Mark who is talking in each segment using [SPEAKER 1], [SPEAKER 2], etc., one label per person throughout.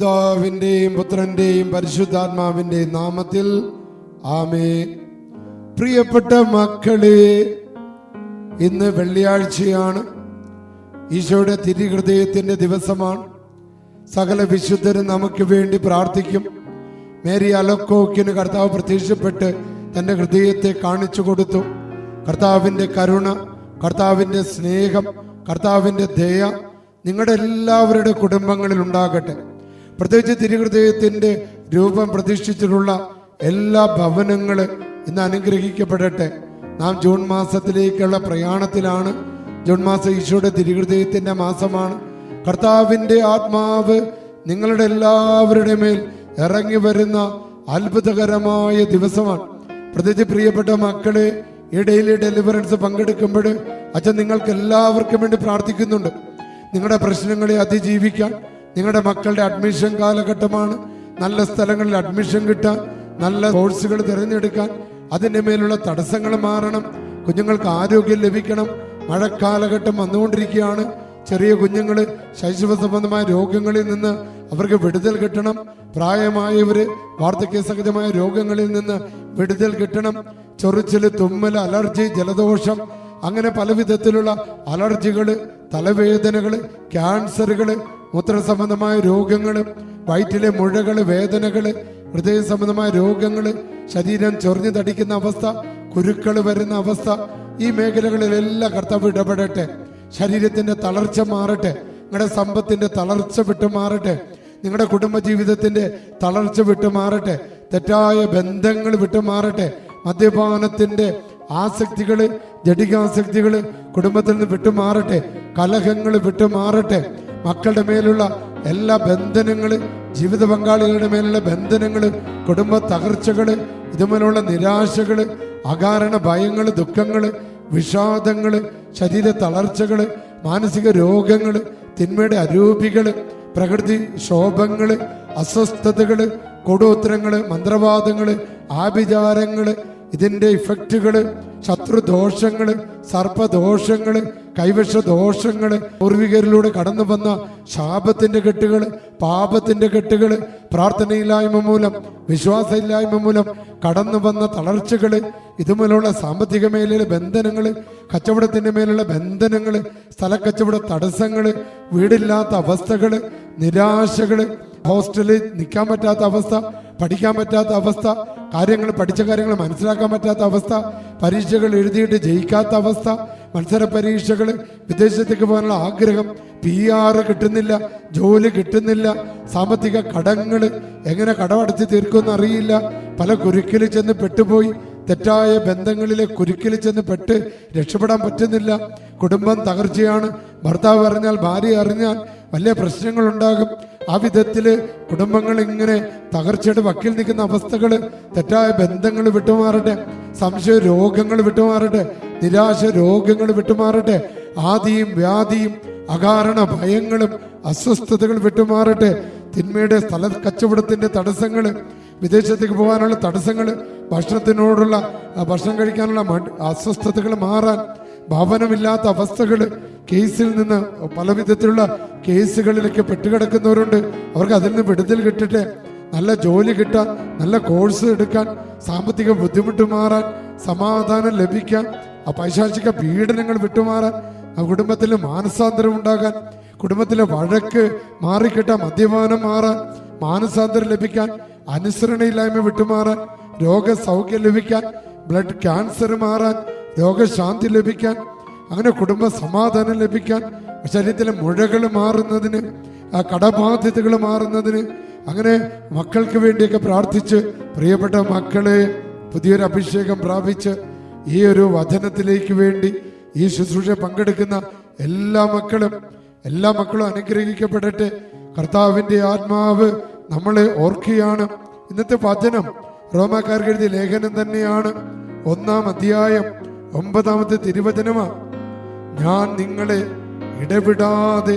[SPEAKER 1] പിതാവിന്റെയും പുത്രന്റെയും പരിശുദ്ധാത്മാവിന്റെയും നാമത്തിൽ. ആമേ പ്രിയപ്പെട്ട മക്കളെ ഇന്ന് വെള്ളിയാഴ്ചയാണ്. ഈശോയുടെ തിരുഹൃദയത്തിന്റെ ദിവസമാണ്. സകല വിശുദ്ധരും നമുക്ക് വേണ്ടി പ്രാർത്ഥിക്കും. മേരി അലക്കോക്കിന് കർത്താവ് പ്രത്യക്ഷപ്പെട്ട് തന്റെ ഹൃദയത്തെ കാണിച്ചു കൊടുത്തു. കർത്താവിന്റെ കരുണ കർത്താവിന്റെ സ്നേഹം കർത്താവിന്റെ ദയ നിങ്ങളുടെ എല്ലാവരുടെ കുടുംബങ്ങളിൽ ഉണ്ടാകട്ടെ. പ്രത്യേകിച്ച് തിരുഹൃദയത്തിന്റെ രൂപം പ്രതീക്ഷിച്ചിട്ടുള്ള എല്ലാ ഭവനങ്ങൾ ഇന്ന് അനുഗ്രഹിക്കപ്പെടട്ടെ. നാം ജൂൺ മാസത്തിലേക്കുള്ള പ്രയാണത്തിലാണ്. ജൂൺ മാസം ഈശോയുടെ തിരുഹൃദയത്തിന്റെ മാസമാണ്. കർത്താവിന്റെ ആത്മാവ് നിങ്ങളുടെ എല്ലാവരുടെ മേൽ ഇറങ്ങി വരുന്ന അത്ഭുതകരമായ ദിവസമാണ്. പ്രത്യേകിച്ച് പ്രിയപ്പെട്ട മക്കളെ ഈ ഡെയിലി ഡെലിവറൻസ് പങ്കെടുക്കുമ്പോൾ അച്ഛൻ നിങ്ങൾക്ക് എല്ലാവർക്കും വേണ്ടി പ്രാർത്ഥിക്കുന്നുണ്ട്. നിങ്ങളുടെ പ്രശ്നങ്ങളെ അതിജീവിക്കാൻ നിങ്ങളുടെ മക്കളുടെ അഡ്മിഷൻ കാലഘട്ടമാണ്. നല്ല സ്ഥലങ്ങളിൽ അഡ്മിഷൻ കിട്ടാൻ നല്ല കോഴ്സുകൾ തിരഞ്ഞെടുക്കാൻ അതിന്റെ മേലുള്ള തടസ്സങ്ങൾ മാറണം കുഞ്ഞുങ്ങൾക്ക് ആരോഗ്യം ലഭിക്കണം. മഴക്കാലഘട്ടം വന്നുകൊണ്ടിരിക്കുകയാണ്. ചെറിയ കുഞ്ഞുങ്ങൾ ശൈശവ സംബന്ധമായ രോഗങ്ങളിൽ നിന്ന് അവർക്ക് വിടുതൽ കിട്ടണം. പ്രായമായവർ വാർദ്ധക്യ സഹിതമായ രോഗങ്ങളിൽ നിന്ന് വിടുതൽ കിട്ടണം. ചൊറിച്ചിൽ തുമ്മൽ അലർജി ജലദോഷം അങ്ങനെ പല വിധത്തിലുള്ള അലർജികൾ തലവേദനകൾ ക്യാൻസറുകൾ മൂത്ര സംബന്ധമായ രോഗങ്ങൾ വയറ്റിലെ മുഴകൾ വേദനകൾ ഹൃദയ സംബന്ധമായ രോഗങ്ങൾ ശരീരം ചൊറിഞ്ഞു തടിക്കുന്ന അവസ്ഥ കുരുക്കൾ വരുന്ന അവസ്ഥ ഈ മേഖലകളിലെല്ലാം കർത്താവ് ഇടപെടട്ടെ. ശരീരത്തിന്റെ തളർച്ച മാറട്ടെ. നിങ്ങളുടെ സമ്പത്തിന്റെ തളർച്ച വിട്ടു മാറട്ടെ. നിങ്ങളുടെ കുടുംബജീവിതത്തിന്റെ തളർച്ച വിട്ടു മാറട്ടെ. തെറ്റായ ബന്ധങ്ങൾ വിട്ടു മാറട്ടെ. മദ്യപാനത്തിന്റെ ആസക്തികൾ ജടികാസക്തികൾ കുടുംബത്തിൽ നിന്ന് വിട്ടുമാറട്ടെ കലഹങ്ങൾ വിട്ടുമാറട്ടെ മക്കളുടെ മേലുള്ള എല്ലാ ബന്ധനങ്ങൾ ജീവിത പങ്കാളികളുടെ മേലുള്ള ബന്ധനങ്ങൾ കുടുംബ തകർച്ചകൾ ഇതുപോലുള്ള നിരാശകൾ അകാരണ ഭയങ്ങൾ ദുഃഖങ്ങൾ വിഷാദങ്ങൾ ശരീര തളർച്ചകൾ മാനസിക രോഗങ്ങൾ തിന്മയുടെ അരൂപികൾ പ്രകൃതി ക്ഷോഭങ്ങൾ അസ്വസ്ഥതകൾ കൊടുത്തരങ്ങൾ മന്ത്രവാദങ്ങൾ ആഭിചാരങ്ങൾ ഇതിന്റെ ഇഫക്റ്റുകൾ ശത്രുദോഷങ്ങൾ സർപ്പദോഷങ്ങൾ കൈവശ ദോഷങ്ങൾ പൂർവികരിലൂടെ കടന്നു വന്ന ശാപത്തിന്റെ കെട്ടുകൾ പാപത്തിന്റെ കെട്ടുകൾ പ്രാർത്ഥനയില്ലായ്മ മൂലം വിശ്വാസമില്ലായ്മ മൂലം കടന്നു വന്ന തളർച്ചകൾ ഇതുമൂലമുള്ള സാമ്പത്തിക മേഖലയിലെ ബന്ധനങ്ങൾ കച്ചവടത്തിന്റെ മേലുള്ള ബന്ധനങ്ങൾ സ്ഥലക്കച്ചവട തടസ്സങ്ങൾ വീടില്ലാത്ത അവസ്ഥകൾ നിരാശകൾ ഹോസ്റ്റലിൽ നിൽക്കാൻ പറ്റാത്ത അവസ്ഥ പഠിക്കാൻ പറ്റാത്ത അവസ്ഥ കാര്യങ്ങൾ പഠിച്ച കാര്യങ്ങൾ മനസ്സിലാക്കാൻ പറ്റാത്ത അവസ്ഥ പരീക്ഷകൾ എഴുതിയിട്ട് ജയിക്കാത്ത അവസ്ഥ മത്സര പരീക്ഷകൾ വിദേശത്തേക്ക് പോകാനുള്ള ആഗ്രഹം പി ആർ കിട്ടുന്നില്ല ജോലി കിട്ടുന്നില്ല സാമ്പത്തിക കടങ്ങൾ എങ്ങനെ കടമടച്ച് തീർക്കുമെന്ന് അറിയില്ല. പല കുരുക്കിൽ ചെന്ന് പെട്ടുപോയി തെറ്റായ ബന്ധങ്ങളിലെ കുരുക്കിൽ ചെന്ന് പെട്ട് രക്ഷപ്പെടാൻ പറ്റുന്നില്ല. കുടുംബം തകർച്ചയാണ്. ഭർത്താവ് അറിഞ്ഞാൽ ഭാര്യ അറിഞ്ഞാൽ വലിയ പ്രശ്നങ്ങൾ ഉണ്ടാകും ആ വിധത്തിൽ കുടുംബങ്ങൾ ഇങ്ങനെ തകർച്ചയുടെ വക്കിൽ നിൽക്കുന്ന അവസ്ഥകൾ തെറ്റായ ബന്ധങ്ങൾ വിട്ടുമാറട്ടെ സംശയ രോഗങ്ങൾ വിട്ടുമാറട്ടെ നിരാശ രോഗങ്ങൾ വിട്ടുമാറട്ടെ ആദിയും വ്യാധിയും അകാരണ ഭയങ്ങളും അസ്വസ്ഥതകൾ വിട്ടുമാറട്ടെ തിന്മയുടെ സ്ഥല കച്ചവടത്തിന്റെ തടസ്സങ്ങൾ വിദേശത്തേക്ക് പോകാനുള്ള തടസ്സങ്ങൾ ഭക്ഷണത്തിനോടുള്ള ഭക്ഷണം കഴിക്കാനുള്ള അസ്വസ്ഥതകൾ മാറാൻ ഭവനമില്ലാത്ത അവസ്ഥകൾ കേസിൽ നിന്ന് പല വിധത്തിലുള്ള കേസുകളിലൊക്കെ പെട്ടുകിടക്കുന്നവരുണ്ട്. അവർക്ക് അതിൽ നിന്ന് വിടുതൽ കിട്ടട്ടെ. നല്ല ജോലി കിട്ടാൻ നല്ല കോഴ്സ് എടുക്കാൻ സാമ്പത്തിക ബുദ്ധിമുട്ട് മാറാൻ സമാധാനം ലഭിക്കാൻ ആ പൈശാചിക പീഡനങ്ങൾ വിട്ടുമാറാൻ ആ കുടുംബത്തിൽ മാനസാന്തരം ഉണ്ടാകാൻ കുടുംബത്തിലെ വഴക്ക് മാറിക്കിട്ടാൻ മദ്യപാനം മാറാൻ മാനസാന്തരം ലഭിക്കാൻ അനുസരണയില്ലായ്മ വിട്ടുമാറാൻ രോഗസൗഖ്യം ലഭിക്കാൻ ബ്ലഡ് ക്യാൻസർ മാറാൻ രോഗശാന്തി ലഭിക്കാൻ അങ്ങനെ കുടുംബ സമാധാനം ലഭിക്കാൻ ശരീരത്തിലെ മുഴകൾ മാറുന്നതിന് ആ കടബാധ്യതകൾ മാറുന്നതിന് അങ്ങനെ മക്കൾക്ക് വേണ്ടിയൊക്കെ പ്രാർത്ഥിച്ച് പ്രിയപ്പെട്ട മക്കളെ പുതിയൊരു അഭിഷേകം പ്രാപിച്ച് ഈ ഒരു വചനത്തിലേക്ക് വേണ്ടി ഈ ശുശ്രൂഷ പങ്കെടുക്കുന്ന എല്ലാ മക്കളും എല്ലാ മക്കളും അനുഗ്രഹിക്കപ്പെടട്ടെ. കർത്താവിന്റെ ആത്മാവ് നമ്മളെ ഓർക്കുകയാണ്. ഇന്നത്തെ വചനം റോമാക്കാർക്ക് ലേഖനം തന്നെയാണ്. ഒന്നാം അധ്യായം ഒമ്പതാമത്തെ തിരുവചനമാണ്. ഞാൻ നിങ്ങളെ ഇടപെടാതെ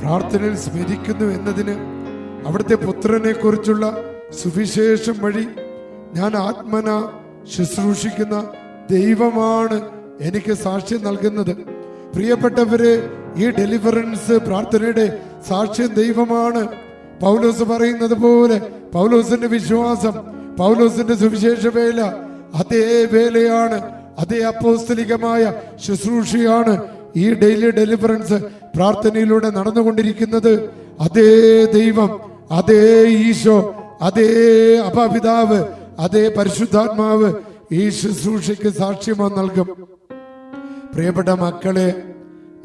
[SPEAKER 1] പ്രാർത്ഥനയിൽ സ്മരിക്കുന്നു എന്നതിന് അവിടുത്തെ പുത്രനെ കുറിച്ചുള്ള സുവിശേഷം വഴി ഞാൻ ആത്മന ശുശ്രൂഷിക്കുന്ന ദൈവമാണ് എനിക്ക് സാക്ഷ്യം നൽകുന്നത്. പ്രിയപ്പെട്ടവരെ ഈ ഡെലിവറൻസ് പ്രാർത്ഥനയുടെ സാക്ഷ്യം ദൈവമാണ്. പൗലോസ് പറയുന്നത് പോലെ പൗലോസിന്റെ വിശ്വാസം പൗലോസിന്റെ സുവിശേഷ വേല അതേ വേലയാണ് അതേ അപ്പോസ്തലികമായ ശുശ്രൂഷയാണ് ഈ ഡെയിലി ഡെലിവറൻസ് പ്രാർത്ഥനയിലൂടെ നടന്നുകൊണ്ടിരിക്കുന്നത് അതേ ദൈവം അതേ ഈശോ അതേ അപപിതാവ് അതേ പരിശുദ്ധാത്മാവ് ഈ ശുശ്രൂഷയ്ക്ക് സാക്ഷ്യമോ നൽകും. പ്രിയപ്പെട്ട മക്കളെ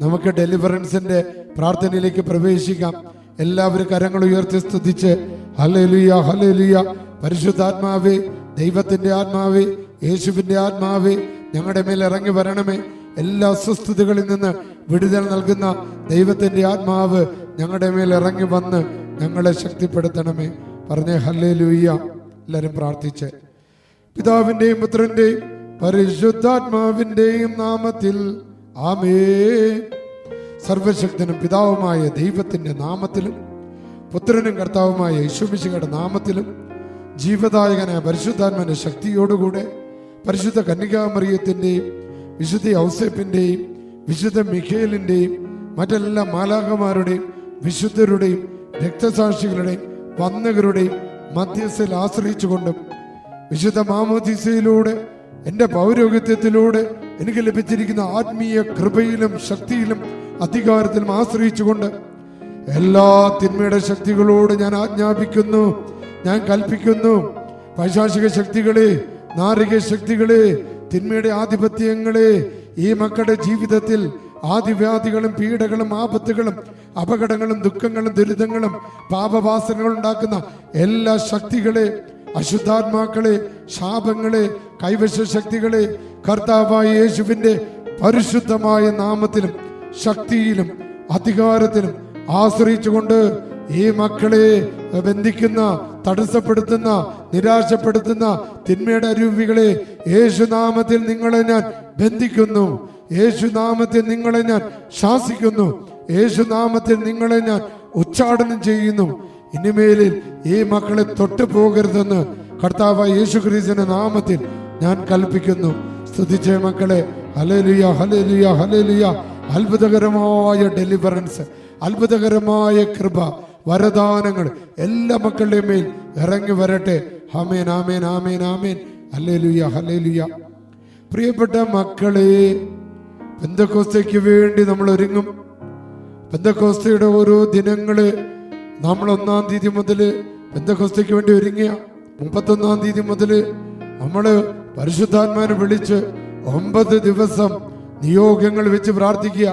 [SPEAKER 1] നമുക്ക് ഡെലിവറൻസിന്റെ പ്രാർത്ഥനയിലേക്ക് പ്രവേശിക്കാം. എല്ലാവരും കരങ്ങൾ ഉയർത്തി സ്തുതിച്ച് ഹല്ലേലൂയ ഹല്ലേലൂയ. പരിശുദ്ധാത്മാവേ ദൈവത്തിന്റെ ആത്മാവേ യേശുവിന്റെ ആത്മാവേ ഞങ്ങളുടെ മേൽ ഇറങ്ങി വരണമേ. എല്ലാ അസ്വസ്ഥതകളിൽ നിന്ന് വിടുതൽ നൽകുന്ന ദൈവത്തിന്റെ ആത്മാവ് ഞങ്ങളുടെ മേൽ ഇറങ്ങി വന്ന് ഞങ്ങളെ ശക്തിപ്പെടുത്തണമേ. പറഞ്ഞേ ഹല്ലേലൂയ. എല്ലാവരും പ്രാർത്ഥിച്ച്. പിതാവിന്റെയും പുത്രന്റെയും പരിശുദ്ധാത്മാവിന്റെയും നാമത്തിൽ ആമേ സർവശക്തനും പിതാവുമായ ദൈവത്തിന്റെ നാമത്തിലും പുത്രനും കർത്താവുമായ യേശുമിശിയുടെ നാമത്തിലും ജീവദായകനായ പരിശുദ്ധാത്മന്റെ ശക്തിയോടുകൂടെ പരിശുദ്ധ കന്യകാമറിയത്തിന്റെയും വിശുദ്ധ ഔസേപ്പിന്റെയും വിശുദ്ധ മിഖേലിന്റെയും മറ്റെല്ലാ മാലാഖമാരുടെയും വിശുദ്ധരുടെയും രക്തസാക്ഷികളുടെയും വന്നകരുടെയും മധ്യസ്ഥയിൽ ആശ്രയിച്ചുകൊണ്ടും വിശുദ്ധ മാമോദിസയിലൂടെ എന്റെ പൗരോഹിത്യത്തിലൂടെ എനിക്ക് ലഭിച്ചിരിക്കുന്ന ആത്മീയ കൃപയിലും ശക്തിയിലും അധികാരത്തിലും ആശ്രയിച്ചുകൊണ്ട് എല്ലാ തിന്മയുടെ ശക്തികളോട് ഞാൻ ആജ്ഞാപിക്കുന്നു ഞാൻ കൽപ്പിക്കുന്നു. പൈശാചിക ശക്തികളെ നാരിക ശക്തികളെ തിന്മയുടെ ആധിപത്യങ്ങളെ ഈ മക്കളുടെ ജീവിതത്തിൽ ആദിവ്യാധികളും പീഡകളും ആപത്തുകളും അപകടങ്ങളും ദുഃഖങ്ങളും ദുരിതങ്ങളും പാപവാസനകൾ ഉണ്ടാക്കുന്ന എല്ലാ ശക്തികളെ അശുദ്ധാത്മാക്കളെ ശാപങ്ങളെ കൈവശ ശക്തികളെ കർത്താവായ യേശുവിന്റെ പരിശുദ്ധമായ നാമത്തിലും ശക്തിയിലും അധികാരത്തിലും ആശ്രയിച്ചുകൊണ്ട് ഈ മക്കളെ ബന്ധിക്കുന്ന തടസ്സപ്പെടുത്തുന്ന നിരാശപ്പെടുത്തുന്ന തിന്മയുടെ അരൂപികളെ യേശുനാമത്തിൽ നിങ്ങളെ ഞാൻ ബന്ധിക്കുന്നു. യേശുനാമത്തിൽ നിങ്ങളെ ഞാൻ ശാസിക്കുന്നു. യേശുനാമത്തിൽ നിങ്ങളെ ഞാൻ ഉച്ചാടനം ചെയ്യുന്നു. ഇനിമേലിൽ ഈ മക്കളെ തൊട്ടു പോകരുതെന്ന് കർത്താവ് യേശു ക്രീസിന്റെ നാമത്തിൽ ഞാൻ കൽപ്പിക്കുന്നു. സ്തുതിച്ച മക്കളെ. ഹലേലുയ ഹലേലുയ ഹലേലുയ അത്ഭുതകരമായ ഡെലിവറൻസ് അത്ഭുതകരമായ കൃപ വരദാനങ്ങൾ എല്ലാ മക്കളുടെയും മേൽ ഇറങ്ങി വരട്ടെ. ഹമേൻ ആമേൻ ആമേൻ ആമേൻ. പ്രിയപ്പെട്ട മക്കളെ പെന്തക്കോസ്തയ്ക്ക് വേണ്ടി നമ്മൾ ഒരുങ്ങും പെന്തക്കോസ്തയുടെ ഓരോ ദിനങ്ങൾ നമ്മൾ ഒന്നാം തീയതി മുതൽ പെന്തക്കോസ്തയ്ക്ക് വേണ്ടി ഒരുങ്ങിയ മുപ്പത്തൊന്നാം തീയതി മുതൽ നമ്മൾ പരിശുദ്ധാത്മാനെ വിളിച്ച് ഒമ്പത് ദിവസം നിയോഗങ്ങൾ വെച്ച് പ്രാർത്ഥിക്കുക.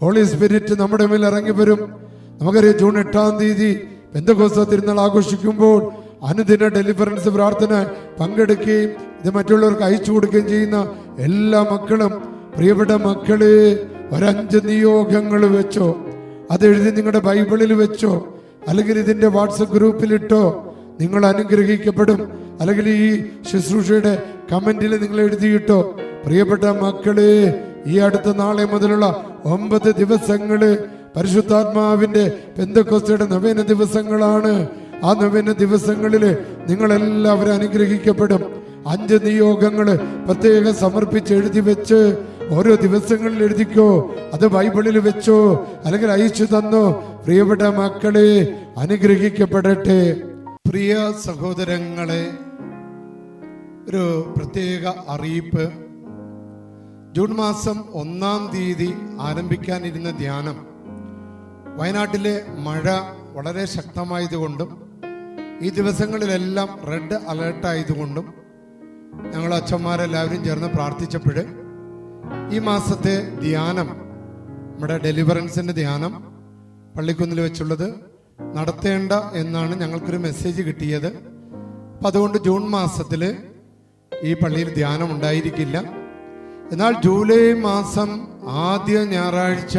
[SPEAKER 1] ഹോളി സ്പിരിറ്റ് നമ്മുടെ മേൽ ഇറങ്ങി വരും നമുക്കറിയാം ജൂൺ എട്ടാം തീയതി പെന്തകോസ്ത തിരുനാൾ ആഘോഷിക്കുമ്പോൾ അനുദിന ഡെലിവറൻസ് പ്രാർത്ഥന പങ്കെടുക്കുകയും ഇത് മറ്റുള്ളവർക്ക് അയച്ചു കൊടുക്കുകയും ചെയ്യുന്ന എല്ലാ മക്കളും പ്രിയപ്പെട്ട മക്കളെ ഒരഞ്ച് നിയോഗങ്ങൾ വെച്ചോ അതെഴുതി നിങ്ങളുടെ ബൈബിളിൽ വെച്ചോ അല്ലെങ്കിൽ ഇതിന്റെ വാട്സപ്പ് ഗ്രൂപ്പിലിട്ടോ നിങ്ങൾ അനുഗ്രഹിക്കപ്പെടും. അല്ലെങ്കിൽ ഈ ശുശ്രൂഷയുടെ കമന്റിൽ നിങ്ങൾ എഴുതിയിട്ടോ പ്രിയപ്പെട്ട മക്കളെ ഈ അടുത്ത നാളെ മുതലുള്ള ഒമ്പത് ദിവസങ്ങൾ പരിശുദ്ധാത്മാവിന്റെ പെന്തക്കോസ്തയുടെ നവീന ദിവസങ്ങളാണ്. ആ നവീന ദിവസങ്ങളിൽ നിങ്ങളെല്ലാവരും അനുഗ്രഹിക്കപ്പെടും. അഞ്ച് നിയോഗങ്ങൾ പ്രത്യേകം സമർപ്പിച്ച് എഴുതി വെച്ച് ഓരോ ദിവസങ്ങളിൽ എഴുതിക്കോ. അത് ബൈബിളിൽ വെച്ചോ അല്ലെങ്കിൽ അയച്ചു തന്നോ. പ്രിയപ്പെട്ട മക്കളെ അനുഗ്രഹിക്കപ്പെടട്ടെ. പ്രിയ സഹോദരങ്ങളെ ഒരു പ്രത്യേക അറിയിപ്പ്. ജൂൺ മാസം ഒന്നാം തീയതി ആരംഭിക്കാനിരുന്ന ധ്യാനം വയനാട്ടിലെ മഴ വളരെ ശക്തമായതുകൊണ്ടും ഈ ദിവസങ്ങളിലെല്ലാം റെഡ് അലേർട്ട് ആയതുകൊണ്ടും ഞങ്ങൾ അച്ഛന്മാരെല്ലാവരും ചേർന്ന് പ്രാർത്ഥിച്ചപ്പോൾ ഈ മാസത്തെ ധ്യാനം നമ്മുടെ ഡെലിവറൻസിന്റെ ധ്യാനം പള്ളിക്കുന്നിൽ വെച്ചുള്ളത് നടത്തേണ്ട എന്നാണ് ഞങ്ങൾക്കൊരു മെസ്സേജ് കിട്ടിയത്. അപ്പം അതുകൊണ്ട് ജൂൺ മാസത്തിൽ ഈ പള്ളിയിൽ ധ്യാനം ഉണ്ടായിരിക്കില്ല. എന്നാൽ ജൂലൈ മാസം ആദ്യ ഞായറാഴ്ച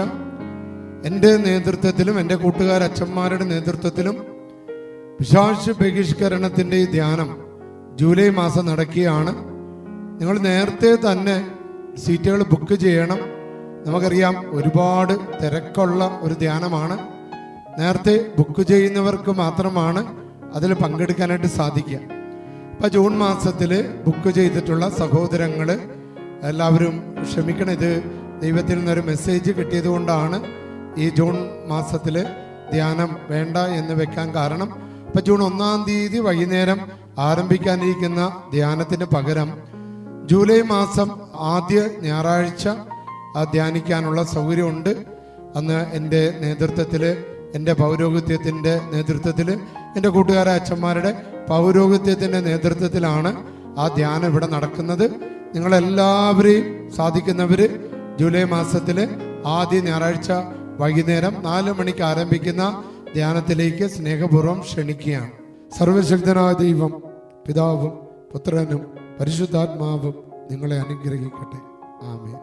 [SPEAKER 1] എന്റെ നേതൃത്വത്തിലും എന്റെ കൂട്ടുകാരച്ഛന്മാരുടെ നേതൃത്വത്തിലും പിശാച് ബഹിഷ്കരണത്തിന്റെ ഈ ധ്യാനം ജൂലൈ മാസം നടക്കുകയാണ്. നിങ്ങൾ നേരത്തെ തന്നെ സീറ്റുകൾ ബുക്ക് ചെയ്യണം. നമുക്കറിയാം ഒരുപാട് തിരക്കുള്ള ഒരു ധ്യാനമാണ്. നേരത്തെ ബുക്ക് ചെയ്യുന്നവർക്ക് മാത്രമാണ് അതിൽ പങ്കെടുക്കാനായിട്ട് സാധിക്കുക. ഇപ്പം ജൂൺ മാസത്തിൽ ബുക്ക് ചെയ്തിട്ടുള്ള സഹോദരങ്ങൾ എല്ലാവരും ക്ഷമിക്കണം ഇത് ദൈവത്തിൽ നിന്നൊരു മെസ്സേജ് കിട്ടിയത് കൊണ്ടാണ് ഈ ജൂൺ മാസത്തിൽ ധ്യാനം വേണ്ട എന്ന് വെക്കാൻ കാരണം. ഇപ്പൊ ജൂൺ ഒന്നാം തീയതി വൈകുന്നേരം ആരംഭിക്കാനിരിക്കുന്ന ധ്യാനത്തിന് പകരം ജൂലൈ മാസം ആദ്യ ഞായറാഴ്ച ധ്യാനിക്കാനുള്ള സൗകര്യമുണ്ട്. അന്ന് എന്റെ നേതൃത്വത്തിൽ എന്റെ പൗരോഹിത്യത്തിന്റെ നേതൃത്വത്തിൽ എന്റെ കൂട്ടുകാരെ അച്ഛന്മാരുടെ പൗരോഹിത്യത്തിന്റെ നേതൃത്വത്തിലാണ് ആ ധ്യാനം ഇവിടെ നടക്കുന്നത്. നിങ്ങളെല്ലാവരെയും സാധിക്കുന്നവർ ജൂലൈ മാസത്തിൽ ആദ്യ ഞായറാഴ്ച വൈകുന്നേരം നാല് മണിക്ക് ആരംഭിക്കുന്ന ധ്യാനത്തിലേക്ക് സ്നേഹപൂർവം ക്ഷണിക്കുകയാണ്. സർവശക്തനായ ദൈവം പിതാവും പുത്രനും പരിശുദ്ധാത്മാവും നിങ്ങളെ അനുഗ്രഹിക്കട്ടെ. ആമേൻ.